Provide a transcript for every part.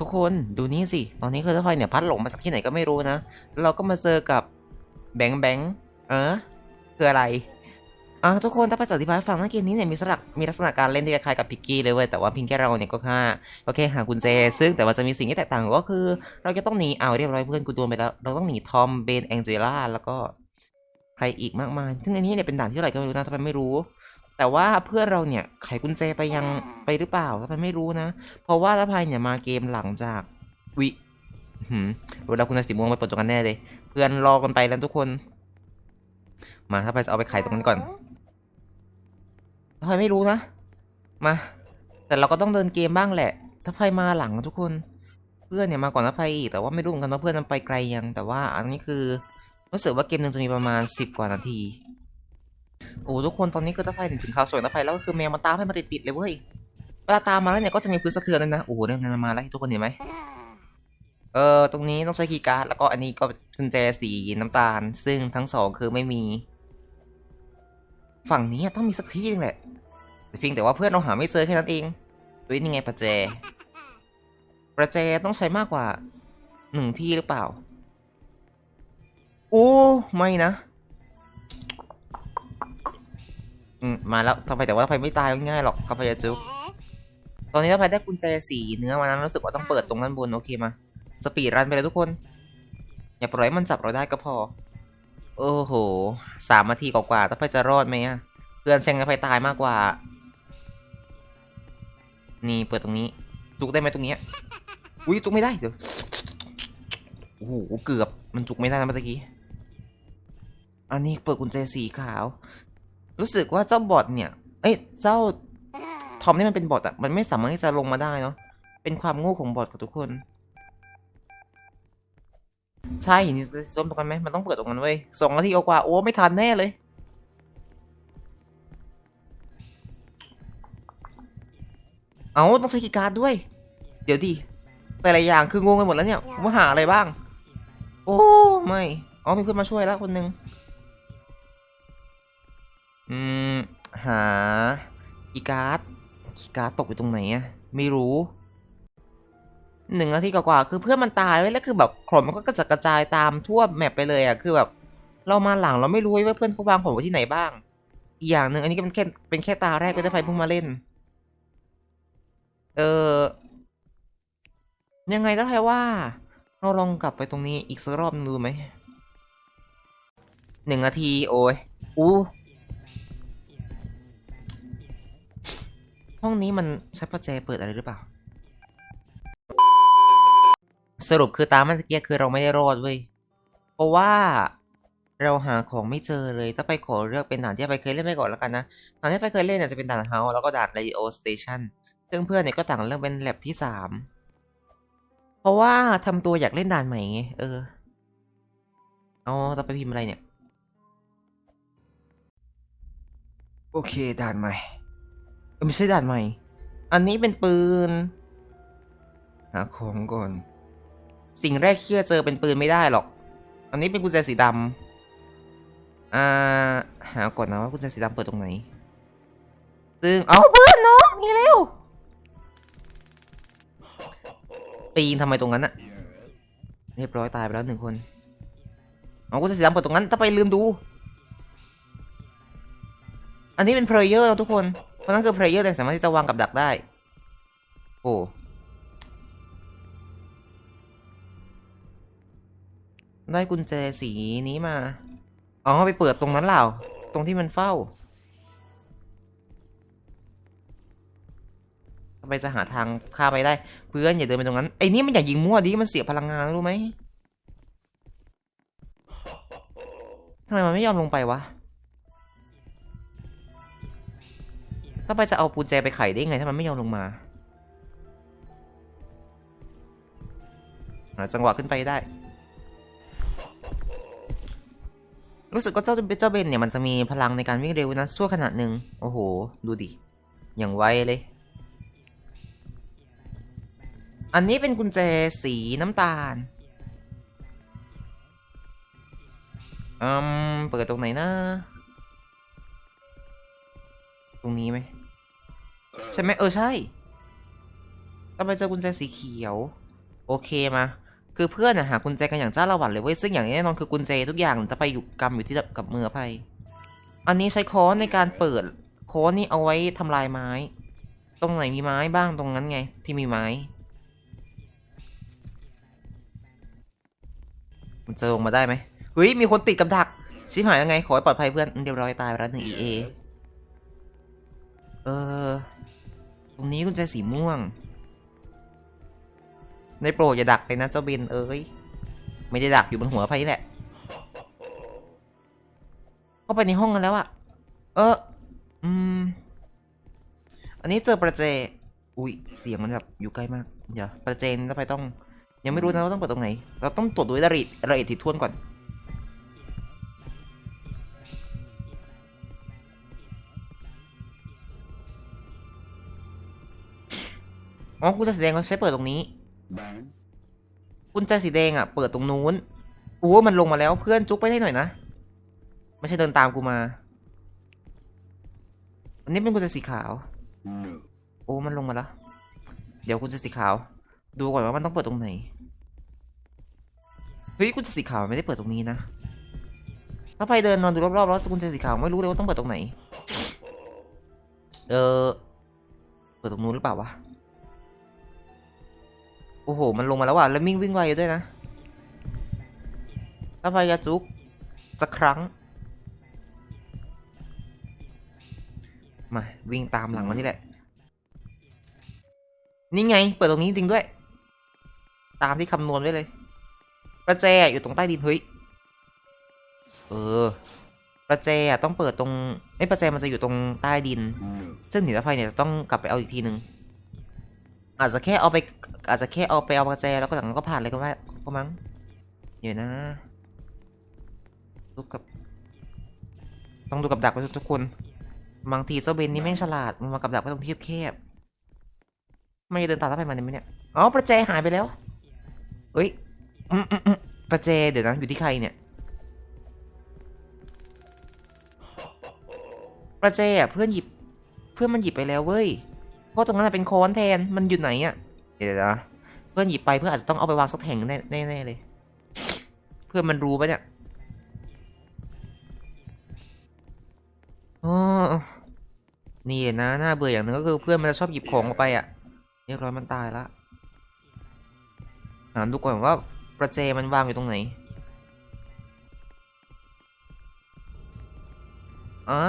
ทุกคนดูนี่สิ ตอนนี้คือถ้าไฟเนี่ยพัดหลงมาจากที่ไหนก็ไม่รู้นะแล้วเราก็มาเจอกับแบงค์แบงค์เออคืออะไรอะทุกคนถ้าไปอธิบายให้ฟังนะเกมนี้เนี่ยมีสลักมีลักษณะการเล่นที่คล้ายกับพิกกี้เลยเว้ยแต่ว่าพียงแค่เราเนี่ยก็ค่ก็แค่หากุญแจ ซึ่งแต่ว่าจะมีสิ่งที่แตกต่างก็คือ เราจะต้องหนีเอาเรียบร้อยเพื่อนกูโดนไปแล้ว เราต้องหนีทอมเบนแองเจล่าแล้วก็ใครอีกมากมายซึ่งอันนี้เนี่ยเป็นด่านที่เท่าไรก็ไม่รู้นะทำไมไม่รู้ แต่ว่าเพื่อนเราเนี่ยไขกุญแจไปยังไปหรือเปล่าทำไมไม่รู้นะ เพราะว่าถ้าพายเนี่ยมาเกมหลังจากวิหืมเวลาคุณนายสีม่วงไปปิดตรงกันแน่เลย เพื่อนรอกันไปแล้วทุกคน มาถ้าพายจะเอาไปไขตรงนั้นก่อนถ้าพายไม่รู้นะ มา แต่เราก็ต้องเดินเกมบ้างแหละ ถ้าพายมาหลังทุกคน เพื่อนเนี่ยมาก่อนถ้าพายอีกแต่ว่าไม่รู้เหมือนกันว่าเพื่อนมันไปไกลยัง แต่ว่าอันนี้คือรู้สึกว่าเกมหนึ่งจะมีประมาณสิบกว่านาที โอ้ทุกคนตอนนี้คือถ้าไฟถึงข่าวสวยนะไฟแล้วก็คือแมวมันตามให้มาติดๆเลยเว้ยเวลาตามมาแล้วเนี่ยก็จะมีพื้นสะเทือนเลยนะโอ้โหเนี่ยมันมาแล้วทุกคนเห็นไหมเออตรงนี้ต้องใช้คีย์การ์ดแล้วก็อันนี้ก็กุญแจสีน้ำตาล ซึ่งทั้งสองคือไม่มี ฝั่งนี้ต้องมีสักที่นึงแหละแต่เพียงแต่ว่าเพื่อนเราหาไม่เจอแค่นั้นเองเฮ้ยนี่ไงประแจ ประแจต้องใช้มากกว่าหนึ่งที่หรือเปล่า โอ้ ไม่นะ อืมมาแล้วทำไมแต่ว่าไฟไม่ตายง่ายหรอกกาแฟยาจุตอนนี้ถ้าไฟได้กุญแจสีเนื้อมานั้นรู้สึกว่าต้องเปิดตรงด้านบนโอเคมาสปีดรันไปเลยทุกคน อย่าปล่อยให้มันจับเราได้ก็พอ โอ้โหสามนาทีกว่าๆถ้าไฟจะรอดไหมอะเพื่อนแซงกับไฟตายมากกว่า นี่เปิดตรงนี้จุกได้ไหมตรงเนี้ยอุ้ยจุกไม่ได้เดี๋ยวโอ้โหเกือบมันจุกไม่ได้นะเมื่อกี้อันนี้เปิดกุญแจสีขาว รู้สึกว่าเจ้าบอทเนี่ย เอ้ย เจ้าทอมนี่มันเป็นบอทอะมันไม่สามารถที่จะลงมาได้เนาะ เป็นความโง่ของบอทกับทุกคน ใช่หินส้มตรงนั้นไหมมันต้องเปิดตรงนั้นเว้ยสองนาทีกว่า โอ้ ไม่ทันแน่เลย เอาต้องใช้คีการ์ดด้วย เดี๋ยวดิ แต่ละอย่างคืองงไปหมดแล้วเนี่ยว่าหาอะไรบ้าง โอ้ ไม่ อ๋อมีเพื่อนมาช่วยแล้วคนหนึ่ง อืม หาคีการ์ดคีการ์ดตกอยู่ตรงไหนอะไม่รู้หนึ่งนาทีกว่าๆคือเพื่อนมันตายไว้แล้วคือแบบของมันก็กระจัดกระจายตามทั่วแมปไปเลยอะคือแบบ เรามาหลังเราไม่รู้ว่าเพื่อนเขาวางของไว้ที่ไหนบ้าง อีกอย่างหนึ่งอันนี้ก็เป็นแค่เป็นแค่ตาแรกก็ได้ไฟเพิ่งมาเล่น เออยังไงถ้าใครว่า เราลองกลับไปตรงนี้อีกสักรอบนึงดูไหมหนึ่งนาทีโอ้ยอู้ ห้องนี้มันใช้ประแจเปิดอะไรหรือเปล่า สรุปคือตามเมื่อกี้คือเราไม่ได้รอดเว้ย เพราะว่าเราหาของไม่เจอเลย ถ้าไปขอเลือกเป็นด่านที่ไปเคยเล่นไปก่อนแล้วกันนะด่านที่ไปเคยเล่นเนี่ยจะเป็นด่านเฮาแล้วก็ด่าน radio station ซึ่งเพื่อนเนี่ยก็ต่างเลือกเป็นแลบที่สามเพราะว่าทำตัวอยากเล่นด่านใหม่ไงเออ เอาจะไปพิมพ์อะไรเนี่ย โอเคด่านใหม่ ไม่ใช่ด่านใหม่ อันนี้เป็นปืน หาของก่อน สิ่งแรกที่จะเจอเป็นปืนไม่ได้หรอก อันนี้เป็นกุญแจสีดำอ่า หาก่อนนะว่ากุญแจสีดำเปิดตรงไหน ซึ่ง เอาเพื่อนน้องนี่เร็ว ปีนทำไมตรงนั้นอะเรียบร้อยตายไปแล้วหนึ่งคน เอากุญแจสีดำเปิดตรงนั้น ถ้าไปลืมดู อันนี้เป็นเพลเยอร์ทุกคนเพ ราะนั่นคือเพลเยอร์แต่สามารถที่จะวางกับดักได้ โอ้ได้กุญแจสีนี้มา อ๋อ ไปเปิดตรงนั้นเหล่า ตรงที่มันเฝ้าทำไมจะหาทางข้าไปได้ เพื่อนอย่าเดินไปตรงนั้น ไอ้นี่มันอย่ายิงมั่วดิ มันเสียพลังงานรู้ไหมทำไมมันไม่ยอมลงไปวะ ถ้าไปจะเอากุญแจไปไขได้ไงถ้ามันไม่ยอมลงมาหาจังหวะขึ้นไปได้ รู้สึกว่าเจ้าเจ้าเบนเนี่ยมันจะมีพลังในการวิ่งเร็วนะชั่วขนาดหนึ่งโอ้โห ดูดิ อย่างไวเลย อันนี้เป็นกุญแจสีน้ำตาลอืมเปิดตรงไหนนะ ตรงนี้ไหม ใช่ไหมเออใช่ทำไมเจอกุญแจสีเขียว โอเคมา คือเพื่อนอะหากุญแจกันอย่างจ้าละหวันเลยเว้ย ซึ่งอย่างแน่นอนคือกุญแจทุกอย่างจะไปอยู่กำอยู่ที่กับมือไป อันนี้ใช้ค้อนในการเปิด ค้อนนี่เอาไว้ทำลายไม้ ตรงไหนมีไม้บ้างตรงนั้นไง ที่มีไม้มันจะลงมาได้ไหมเฮ้ย มีคนติดกับดัก ชิบหายยังไง ขอให้ปลอดภัยเพื่อนเรียบร้อยตายไปแล้วหนึ่ง EA เออ ตรงนี้กุญแจสีม่วง ในโปรดอย่าดักเลยนะเจ้าเบนเอ้ย ไม่ได้ดักอยู่บนหัวไพ่แหละ เข้าไปในห้องกันแล้วอะเออ อืม อันนี้เจอประเจ อุ้ย เสียงมันแบบอยู่ใกล้มาก เดี๋ยวประเจนแล้วไปต้อง ยังไม่รู้นะว่าต้องเปิดตรงไหน เราต้องตรวจดูให้ละเอียดละเอียดถี่ถ้วนก่อน อ๋อกุญแจสีแดงเราใช้เปิดตรงนี้ Burn. กุญแจสีแดงอะเปิดตรงนู้นโอ้มันลงมาแล้วเพื่อนจุ๊กไปให้หน่อยนะ ไม่ใช่เดินตามกูมา อันนี้เป็นกุญแจสีขาว No. โอ้มันลงมาแล้ว เดี๋ยวกุญแจสีขาว ดูก่อนว่ามันต้องเปิดตรงไหน เฮ้ยกุญแจสีขาวไม่ได้เปิดตรงนี้นะ ถ้าไปเดินนอนดูรอบๆแล้วกุญแจสีขาวไม่รู้เลยว่าต้องเปิดตรงไหน เออเปิดตรงนู้นหรือเปล่าวะ โอ้โห มันลงมาแล้วว่ะ แล้ววิ่งวิ่งไวอยู่ด้วยนะถ้าไปยาจุกสักครั้ง มา วิ่งตามหลังมันนี่แหละ นี่ไง เปิดตรงนี้จริงด้วย ตามที่คำนวณไว้เลย ประแจอยู่ตรงใต้ดิน เฮ้ย เออ ประแจอะต้องเปิดตรงไอ้ยประแจมันจะอยู่ตรงใต้ดิน No. ซึ่งหนีรถไฟเนี่ยจะต้องกลับไปเอาอีกทีหนึ่ง อาจจะแค่เอาไป อาจจะแค่เอาไปเอาประแจแล้วก็หลังก็ผ่านเลยก็ว่าก็มั้งเดี๋ยวนะดูกับ ต้องดูกับดักไว้ทุกคนบางทีโซเบนนี่แม่งฉลาดมันมากับดักไว้ตรงที่แคบไม่เดินตามรถไฟมาเนี่ยไหมเนี่ยอ๋อประแจหายไปแล้วเอ้ยอืมอืมอืมประแจเดี๋ยวนะอยู่ที่ใครเนี่ยประแจอะเพื่อนหยิบเพื่อนมันหยิบไปแล้วเว้ย ราะตรงนั้นนะเป็นค้อนแทนมันอยู่ไหนอะเดี๋ยวนะเพื่อนหยิบไปเพื่อนอาจจะต้องเอาไปวางสักแห่งแน่แน่เลย เพื่อนมันรู้ปะเนี่ยอ๋อนี่นะน่าเบื่ออย่างหนึ่งก็คือเพื่อนมันจะชอบหยิบของออกไปอะเรียบร้อยมันตายละหาดูก่อนว่าประแจมันวางอยู่ตรงไหนอ่า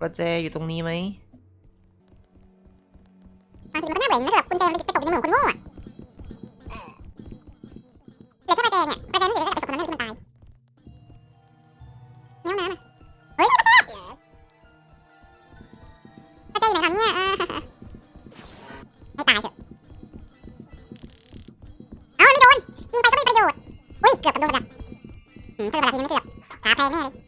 ประแจอยู่ตรงนี้ไหมบางทีมันก็น่าเบื่อนะแบบกุญแจมันไปตกอยู่ในมือของคนโง่อะเหลือแค่ประแจเนี่ยประแจไม่อยู่ในกระสอบคนนั้นเลยที่มันตายแนวน้ำอะเฮ้ยนี่ประแจประแจอยู่ไหนตอนนี้อะไม่ตายเถอะเอ้าไม่โดนยิงไปก็ไม่ประโยชน์อุ้ยเกือบโดนกับดักอืมถ้าโดนกับดักทีนึงไม่เกือบขาแพงแน่เลย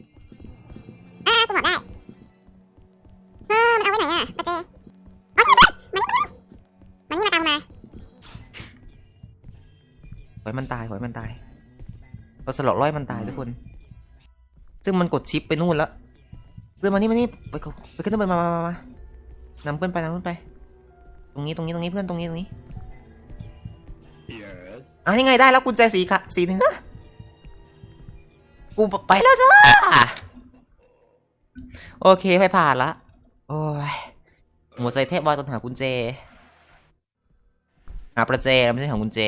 ขอให้มันตายขอให้มันตายเราสลอกร้อยมันตายทุกคน ซึ่งมันกดชิปไปนู่นแล้วเพื่อนมานี่มานี่ไปเขาไปขึ้นต้นไม้มามามามานำเพื่อนไปนำเพื่อนไป ตรงนี้ตรงนี้ตรงนี้เพื่อนตรงนี้ตรงนี้ Yes. อะยังไงได้แล้วกุญแจสีค่ะสีหนึ่งอะกูไปแล้วจ้าโอเคไปผ่านละโอ้ยหัวใจแทบวายตอนหากุญแจหาประแจไม่ใช่หากุญแจ